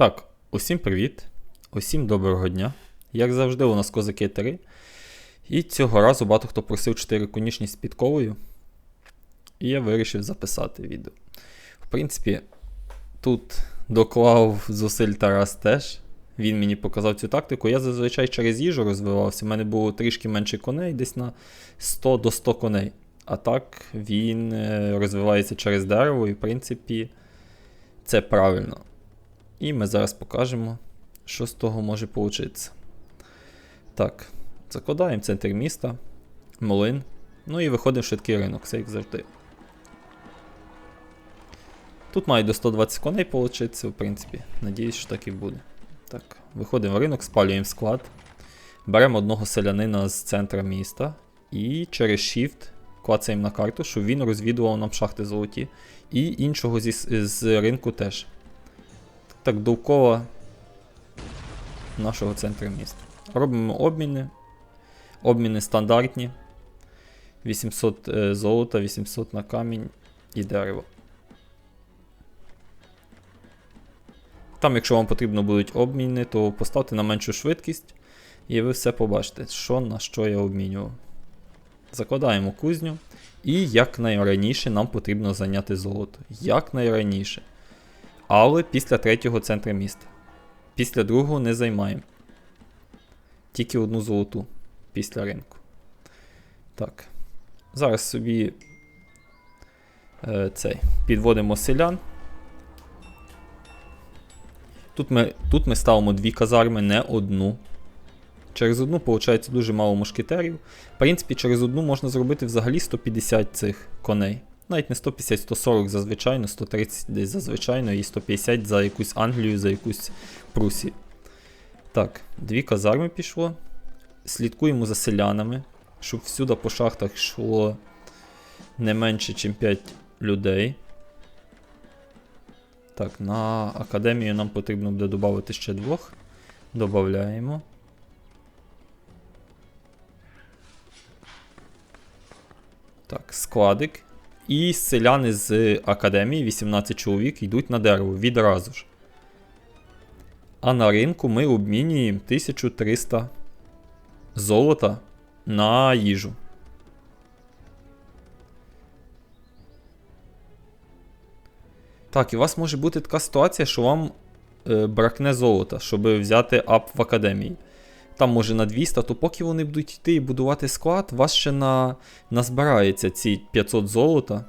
Так, усім привіт, усім доброго дня. Як завжди, у нас козаки 3. І цього разу багато хто просив 4 конічність з підковою. І я вирішив записати відео. В принципі, тут доклав зусиль Тарас теж. Він мені показав цю тактику. Я зазвичай через їжу розвивався. У мене було трішки менше коней, десь на 100 до 100 коней. А так він е, розвивається через дерево, і в принципі, це правильно. І ми зараз покажемо, що з того може получитися. Так, закладаємо центр міста, млин. Ну і виходимо в швидкий ринок, все як завжди. Тут має до 120 коней получитися, в принципі. Надіюсь, що так і буде. Так, виходимо в ринок, спалюємо склад. Беремо одного селянина з центра міста. І через Shift клацаємо на карту, щоб він розвідував нам шахти золоті. І іншого зі, з ринку теж. Так, довкола нашого центру міста. Робимо обміни. Обміни стандартні. 800 е, золота, 800 на камінь і дерево. Там, якщо вам потрібно будуть обміни, то поставте на меншу швидкість, і ви все побачите, що на що я обмінював. Закладаємо кузню. І якнайраніше нам потрібно зайняти золото. Якнайраніше. Але після третього центру міста. Після другого не займаємо. Тільки одну золоту після ринку. Так. Зараз собі е, цей, підводимо селян. Тут ми тут ми ставимо дві казарми, не одну. Через одну, виходить, дуже мало мушкетерів. В принципі, через одну можна зробити взагалі 150 цих коней. Навіть не 150, 140 зазвичайно, 130 десь зазвичайно і 150 за якусь Англію, за якусь Прусію. Так, дві казарми пішло. Слідкуємо за селянами, щоб всюди по шахтах йшло не менше, ніж 5 людей. Так, на академію нам потрібно буде додати ще двох. Додаємо. Так, складик. І селяни з академії, 18 чоловік, йдуть на дерево відразу ж. А на ринку ми обмінюємо 1300 золота на їжу. Так, і у вас може бути така ситуація, що вам е, бракне золота, щоб взяти ап в академії. Там, може, на 200, то поки вони будуть йти і будувати склад, вас ще на, назбирається ці 500 золота.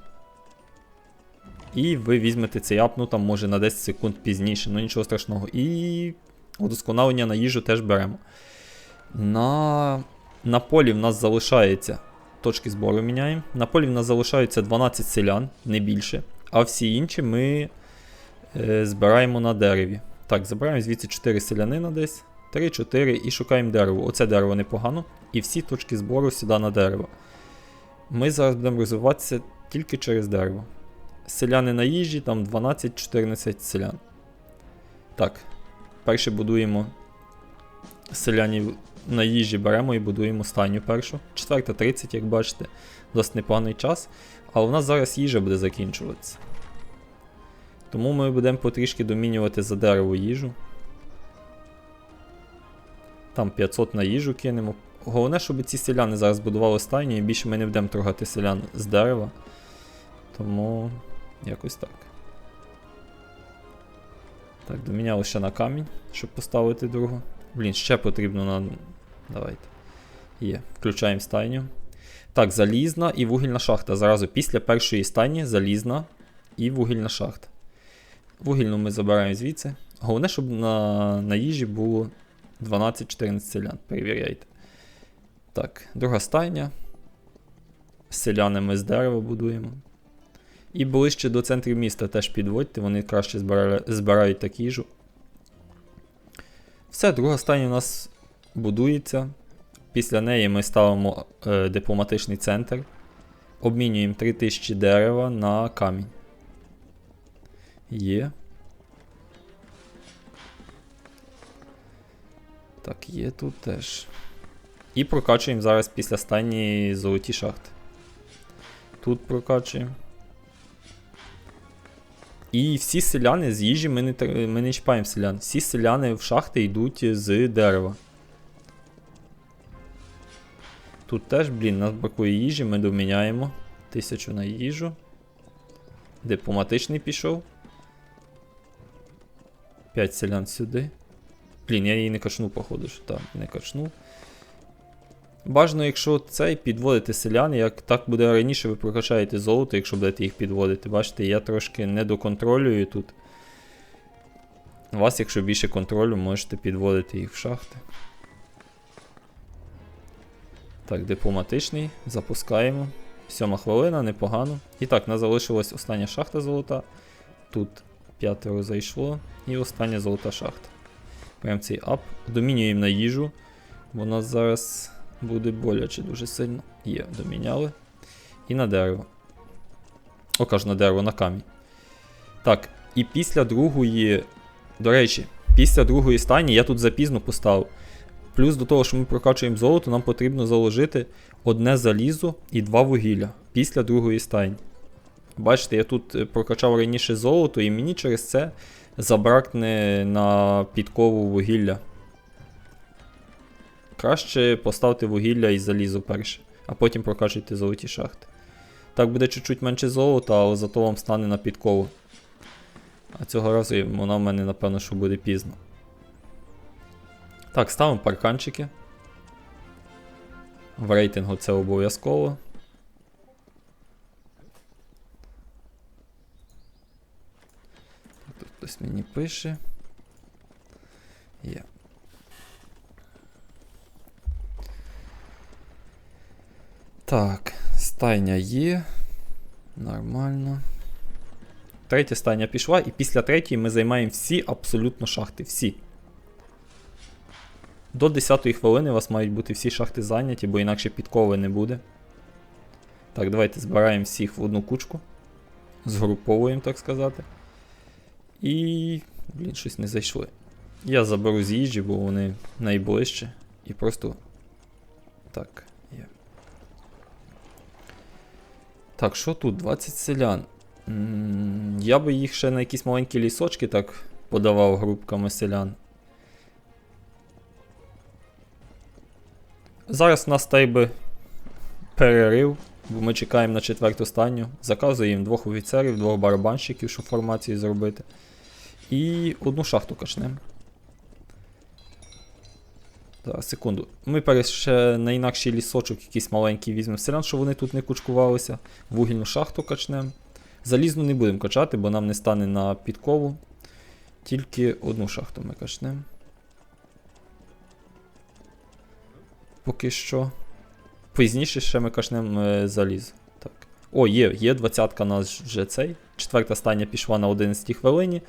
І ви візьмете цей ап, ну там може на 10 секунд пізніше, ну нічого страшного. І удосконалення на їжу теж беремо. На на полі в нас залишається. Точки збору міняємо. На полі в нас залишаються 12 селян, не більше. А всі інші ми е, збираємо на дереві. Так, забираємо звідси 4 селянина десь. 3-4 і шукаємо дерево. Оце дерево непогано. І всі точки збору сюди на дерево. Ми зараз будемо розвиватися тільки через дерево. Селяни на їжі, там 12-14 селян. Так, перше будуємо селянів на їжі беремо і будуємо стайню першу. Четверта 30, як бачите, досить непоганий час. Але у нас зараз їжа буде закінчуватися. Тому ми будемо потрішки домінювати за дерево їжу. Там 500 на їжу кинемо. Головне, щоб ці селяни зараз будували стайню, і більше ми не будемо торгати селян з дерева. Тому якось так. Так, доміняли ще на камінь, щоб поставити другу. Блін, ще потрібно на. Давайте. Є. Включаємо стайню. Так, залізна і вугільна шахта. Зразу після першої стайні залізна і вугільна шахта. Вугільну ми забираємо звідси. Головне, щоб на, на їжі було 12-14 селян. Перевіряйте. Так, друга стайня. Селяни ми з дерева будуємо. І ближче до центрів міста теж підводьте, вони краще збирають, збирають так їжу. Все, друга стайня у нас будується. Після неї ми ставимо е, дипломатичний центр. Обмінюємо 3000 дерева на камінь. Є. Так, є тут теж. І прокачуємо зараз після стані золоті шахти. Тут прокачуємо. І всі селяни з їжі ми не, ми не чіпаємо селян. Всі селяни в шахти йдуть з дерева. Тут теж, блін, нас бракує їжі, ми доміняємо. Тисячу на їжу. Дипломатичний пішов. 5 селян сюди. Блін, я її не качну, походу, що так, не качну. Бажано, якщо цей підводити селян, як так буде раніше, ви прокачаєте золото, якщо будете їх підводити. Бачите, я трошки не доконтролюю тут. Вас, якщо більше контролю, можете підводити їх в шахти. Так, дипломатичний. Запускаємо. Сьома хвилина, непогано. І так, нас залишилась остання шахта золота. Тут п'ятеро зайшло. І остання золота шахта. Прям цей ап. Домінюємо на їжу. Бо нас зараз буде боляче дуже сильно. Є, доміняли. І на дерево. О, кажу, на дерево, на камінь. Так, і після другої. До речі, після другої стані я тут запізно поставив. Плюс до того, що ми прокачуємо золото, нам потрібно заложити одне залізо і два вугілля після другої стайні. Бачите, я тут е, прокачав раніше золото, і мені через це забракне на підкову вугілля. Краще поставте вугілля і залізо перше, а потім прокачуйте золоті шахти. Так буде чуть-чуть менше золота, але зато вам стане на підкову. А цього разу вона в мене, напевно, що буде пізно. Так, ставимо парканчики. В рейтингу це обов'язково. Хтось мені пише. Є. Так, стайня є. Нормально. Третя стайня пішла, і після третьої ми займаємо всі абсолютно шахти. Всі. До 10 хвилини у вас мають бути всі шахти зайняті, бо інакше підкови не буде. Так, давайте збираємо всіх в одну кучку. Згруповуємо, так сказати. І. Блін, щось не зайшли. Я заберу з їжі, бо вони найближче. І просто. Так, є. Так, що тут? 20 селян. Я би їх ще на якісь маленькі лісочки так подавав групками селян. Зараз нас та би перерив, бо ми чекаємо на четверту станню. Заказуємо двох офіцерів, двох барабанщиків, щоб формації зробити. І одну шахту качнемо. Так, секунду. Ми ще на інакший лісочок якийсь маленький візьмемо селян, щоб вони тут не кучкувалися. Вугільну шахту качнемо. Залізну не будемо качати, бо нам не стане на підкову. Тільки одну шахту ми качнемо. Поки що. Пізніше ще ми качнемо е, заліз. Так. О, є, є 20-ка у нас вже цей. Четверта стання пішла на 11 хвилині.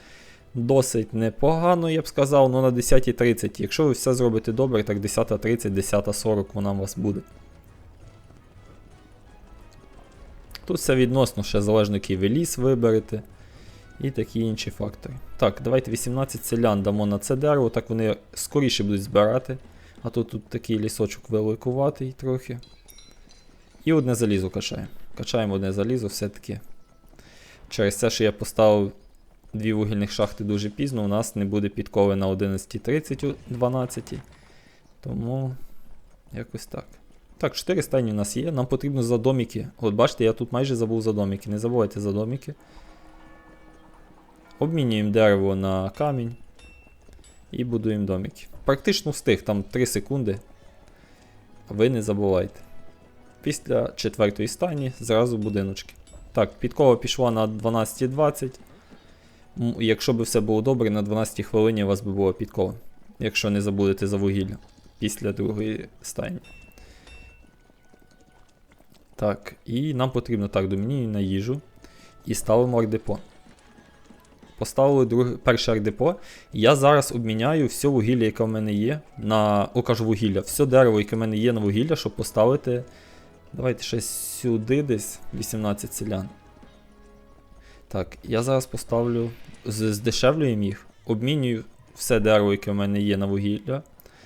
Досить непогано, я б сказав, але на 10.30. Якщо ви все зробите добре, так 10.30, 10.40 вона у вас буде. Тут все відносно ще залежно, який ви ліс виберете. І такі інші фактори. Так, давайте 18 селян дамо на це дерево, так вони скоріше будуть збирати. А то тут такий лісочок великуватий трохи. І одне залізо качаємо. Качаємо одне залізо все-таки. Через те, що я поставив дві вугільних шахти дуже пізно, у нас не буде підкови на 11.30 у 12. Тому якось так. Так, 4 стайні у нас є. Нам потрібно за доміки. От бачите, я тут майже забув за доміки. Не забувайте за доміки. Обмінюємо дерево на камінь. І будуємо доміки. Практично встиг, там 3 секунди. Ви не забувайте. Після четвертої стані зразу будиночки. Так, підкова пішла на 12.20. Якщо б все було добре, на 12 хвилині у вас би була підкова. Якщо не забудете за вугілля після другої стайні. Так, і нам потрібно так, домінію на їжу. І ставимо ардепо. Поставили друге, перше ардепо. Я зараз обміняю все вугілля, яке в мене є. на. О, кажу вугілля, все дерево, яке в мене є на вугілля, щоб поставити. Давайте ще сюди десь 18 селян. Так, я зараз поставлю. Здешевлюємо їх. Обмінюю все дерево, яке в мене є на вугілля,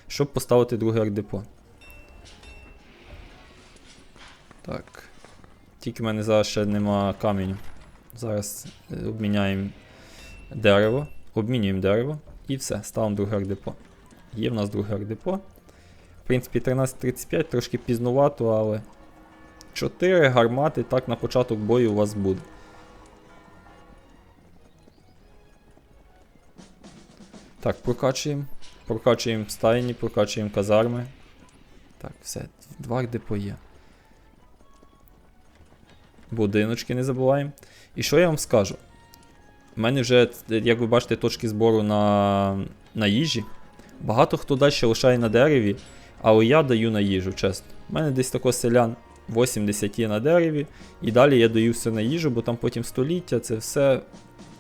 щоб поставити друге ардепо. Так. Тільки в мене зараз ще нема каменю. Зараз е, обміняємо дерево, обмінюємо дерево і все, ставимо друге ардепо. Є в нас друге ардепо. В принципі, 13.35 трошки пізнувато, але 4 гармати так на початок бою у вас буде. Так, прокачуємо. Прокачуємо стайні, прокачуємо казарми. Так, все, два депо є. Будиночки не забуваємо. І що я вам скажу? У мене вже, як ви бачите, точки збору на, на їжі. Багато хто далі лишає на дереві, але я даю на їжу, чесно. У мене десь тако селян 80 є на дереві, і далі я даю все на їжу, бо там потім століття, це все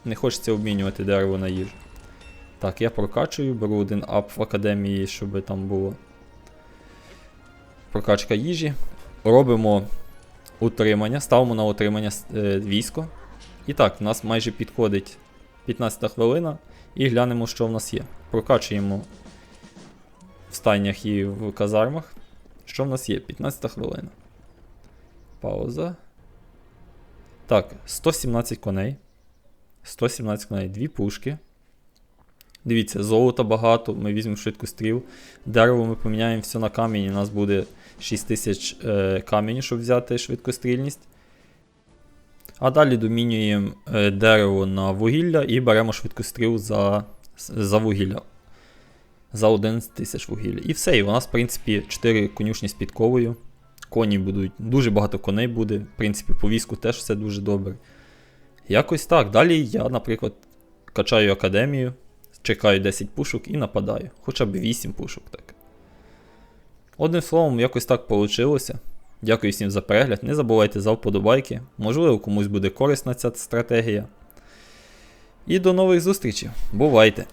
не хочеться обмінювати дерево на їжу. Так, я прокачую, беру один ап в академії, щоб там було. Прокачка їжі. Робимо утримання, ставимо на утримання е, військо. І так, в нас майже підходить 15 хвилина. І глянемо, що в нас є. Прокачуємо в стайнях і в казармах. Що в нас є? 15 хвилина. Пауза. Так, 117 коней. 117 коней, дві пушки. Дивіться, золота багато, ми візьмемо швидкостріл. Дерево ми поміняємо все на камінь, у нас буде 6000 е, камінь, щоб взяти швидкострільність. А далі домінюємо е, дерево на вугілля і беремо швидкостріл за, за вугілля. За 11 тисяч вугілля. І все, і у нас, в принципі, 4 конюшні з підковою. Коні будуть, дуже багато коней буде. В принципі, по війську теж все дуже добре. Якось так. Далі я, наприклад, качаю академію, чекаю 10 пушок і нападаю. Хоча б 8 пушок так. Одним словом, якось так вийшло. Дякую всім за перегляд. Не забувайте за вподобайки. Можливо, комусь буде корисна ця стратегія. І до нових зустрічей. Бувайте!